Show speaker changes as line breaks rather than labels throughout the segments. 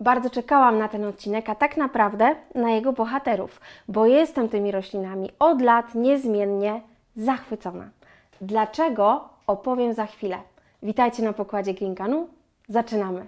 Bardzo czekałam na ten odcinek, a tak naprawdę na jego bohaterów, bo jestem tymi roślinami od lat niezmiennie zachwycona. Dlaczego? Opowiem za chwilę. Witajcie na pokładzie Grinkanu. Zaczynamy.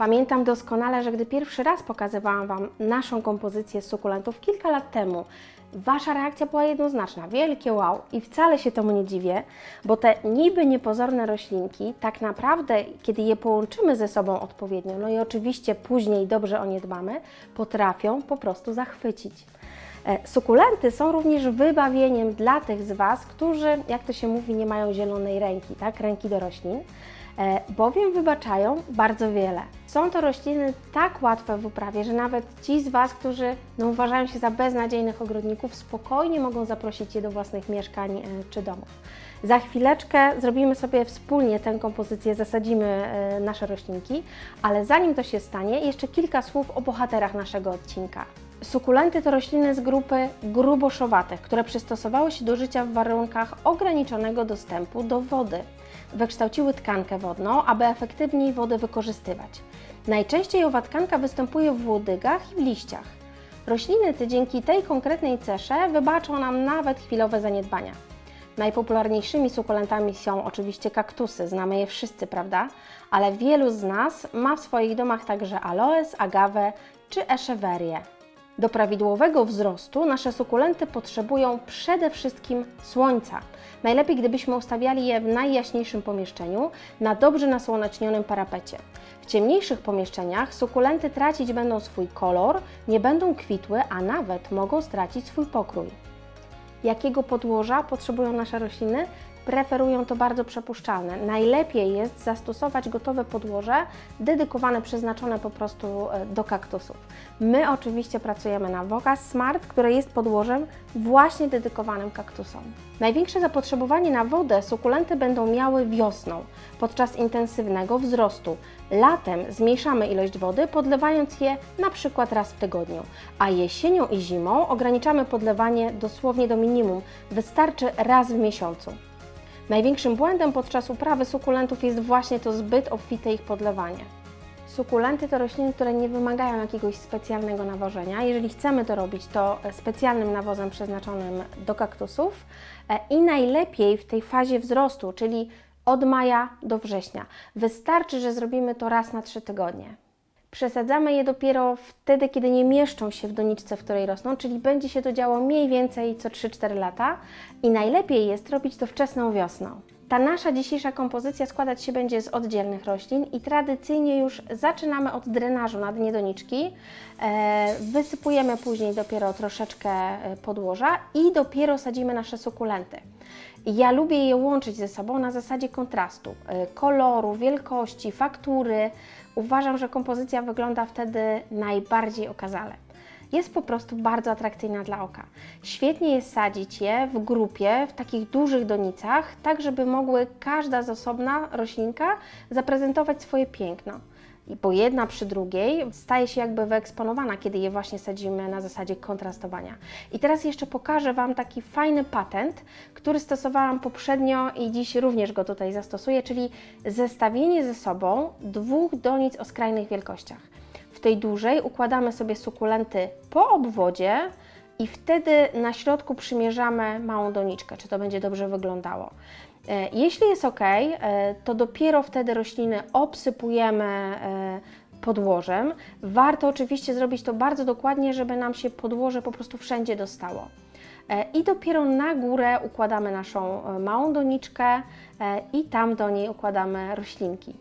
Pamiętam doskonale, że gdy pierwszy raz pokazywałam Wam naszą kompozycję sukulentów kilka lat temu, Wasza reakcja była jednoznaczna, wielkie wow. I wcale się temu nie dziwię, bo te niby niepozorne roślinki, tak naprawdę, kiedy je połączymy ze sobą odpowiednio, no i oczywiście później dobrze o nie dbamy, potrafią po prostu zachwycić. E, Sukulenty są również wybawieniem dla tych z Was, którzy, jak to się mówi, nie mają zielonej ręki, tak, ręki do roślin bowiem wybaczają bardzo wiele. Są to rośliny tak łatwe w uprawie, że nawet ci z Was, którzy no, uważają się za beznadziejnych ogrodników, spokojnie mogą zaprosić je do własnych mieszkań e, czy domów. Za chwileczkę zrobimy sobie wspólnie tę kompozycję, zasadzimy e, nasze roślinki, ale zanim to się stanie, jeszcze kilka słów o bohaterach naszego odcinka. Sukulenty to rośliny z grupy gruboszowatych, które przystosowały się do życia w warunkach ograniczonego dostępu do wody. Wykształciły tkankę wodną, aby efektywniej wodę wykorzystywać. Najczęściej owa tkanka występuje w łodygach i w liściach. Rośliny te dzięki tej konkretnej cesze wybaczą nam nawet chwilowe zaniedbania. Najpopularniejszymi sukulentami są oczywiście kaktusy, znamy je wszyscy, prawda? Ale wielu z nas ma w swoich domach także aloes, agawę czy eszewerię. Do prawidłowego wzrostu nasze sukulenty potrzebują przede wszystkim słońca. Najlepiej, gdybyśmy ustawiali je w najjaśniejszym pomieszczeniu, na dobrze nasłonecznionym parapecie. W ciemniejszych pomieszczeniach sukulenty tracić będą swój kolor, nie będą kwitły, a nawet mogą stracić swój pokrój. Jakiego podłoża potrzebują nasze rośliny? Preferują to bardzo przepuszczalne. Najlepiej jest zastosować gotowe podłoże dedykowane, przeznaczone po prostu e, do kaktusów. My oczywiście pracujemy na Vocas Smart, które jest podłożem właśnie dedykowanym kaktusom. Największe zapotrzebowanie na wodę sukulenty będą miały wiosną, podczas intensywnego wzrostu. Latem zmniejszamy ilość wody, podlewając je na przykład raz w tygodniu, a jesienią i zimą ograniczamy podlewanie dosłownie do minimum, wystarczy raz w miesiącu. Największym błędem podczas uprawy sukulentów jest właśnie to zbyt obfite ich podlewanie. Sukulenty to rośliny, które nie wymagają jakiegoś specjalnego nawożenia. Jeżeli chcemy to robić, to specjalnym nawozem przeznaczonym do kaktusów e, i najlepiej w tej fazie wzrostu, czyli od maja do września. Wystarczy, że zrobimy to raz na trzy tygodnie. Przesadzamy je dopiero wtedy, kiedy nie mieszczą się w doniczce, w której rosną, czyli będzie się to działo mniej więcej co 3-4 lata i najlepiej jest robić to wczesną wiosną. Ta nasza dzisiejsza kompozycja składać się będzie z oddzielnych roślin i tradycyjnie już zaczynamy od drenażu na dnie doniczki. E, wysypujemy później dopiero troszeczkę e, podłoża i dopiero sadzimy nasze sukulenty. Ja lubię je łączyć ze sobą na zasadzie kontrastu, e, koloru, wielkości, faktury. Uważam, że kompozycja wygląda wtedy najbardziej okazale. Jest po prostu bardzo atrakcyjna dla oka. Świetnie jest sadzić je w grupie, w takich dużych donicach, tak żeby mogły każda z osobna roślinka zaprezentować swoje piękno. I bo jedna przy drugiej staje się jakby wyeksponowana, kiedy je właśnie sadzimy na zasadzie kontrastowania. I teraz jeszcze pokażę Wam taki fajny patent, który stosowałam poprzednio i dziś również go tutaj zastosuję, czyli zestawienie ze sobą dwóch donic o skrajnych wielkościach. W tej dużej układamy sobie sukulenty po obwodzie i wtedy na środku przymierzamy małą doniczkę, czy to będzie dobrze wyglądało. E, Jeśli jest ok, e, to dopiero wtedy rośliny obsypujemy e, podłożem. Warto oczywiście zrobić to bardzo dokładnie, żeby nam się podłoże po prostu wszędzie dostało. I dopiero na górę układamy naszą małą doniczkę i tam do niej układamy roślinki.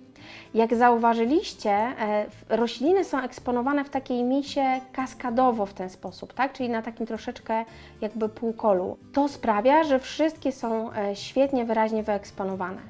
Jak zauważyliście, e, rośliny są eksponowane w takiej misie kaskadowo w ten sposób, tak? czyli na takim troszeczkę jakby półkolu. To sprawia, że wszystkie są e, świetnie, wyraźnie wyeksponowane.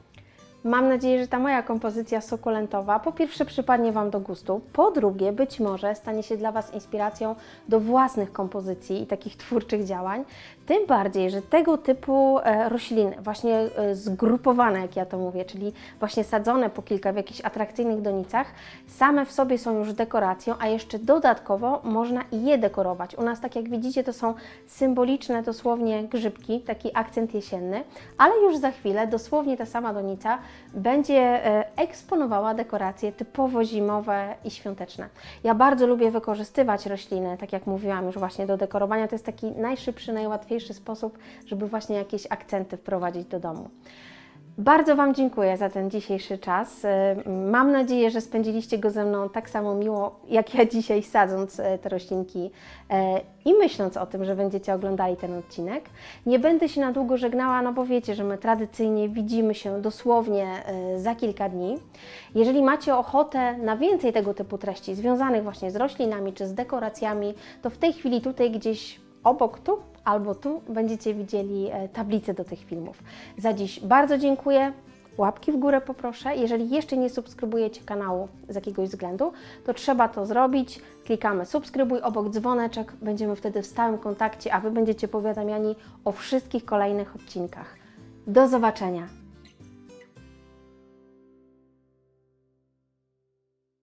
Mam nadzieję, że ta moja kompozycja sukulentowa po pierwsze przypadnie Wam do gustu, po drugie być może stanie się dla Was inspiracją do własnych kompozycji i takich twórczych działań. Tym bardziej, że tego typu e, rośliny, właśnie e, zgrupowane, jak ja to mówię, czyli właśnie sadzone po kilka w jakichś atrakcyjnych donicach, same w sobie są już dekoracją, a jeszcze dodatkowo można je dekorować. U nas, tak jak widzicie, to są symboliczne dosłownie grzybki, taki akcent jesienny, ale już za chwilę dosłownie ta sama donica będzie e, eksponowała dekoracje typowo zimowe i świąteczne. Ja bardzo lubię wykorzystywać rośliny, tak jak mówiłam już właśnie do dekorowania. To jest taki najszybszy, najłatwiejszy sposób, żeby właśnie jakieś akcenty wprowadzić do domu. Bardzo Wam dziękuję za ten dzisiejszy czas. E, Mam nadzieję, że spędziliście go ze mną tak samo miło, jak ja dzisiaj sadząc e, te roślinki e, i myśląc o tym, że będziecie oglądali ten odcinek. Nie będę się na długo żegnała, no bo wiecie, że my tradycyjnie widzimy się dosłownie za kilka dni. Jeżeli macie ochotę na więcej tego typu treści związanych właśnie z roślinami czy z dekoracjami, to w tej chwili tutaj gdzieś obok tu albo tu będziecie widzieli e, tablicę do tych filmów. Za dziś bardzo dziękuję. Łapki w górę poproszę. Jeżeli jeszcze nie subskrybujecie kanału z jakiegoś względu, to trzeba to zrobić. Klikamy subskrybuj obok dzwoneczek. Będziemy wtedy w stałym kontakcie, a Wy będziecie powiadamiani o wszystkich kolejnych odcinkach. Do zobaczenia.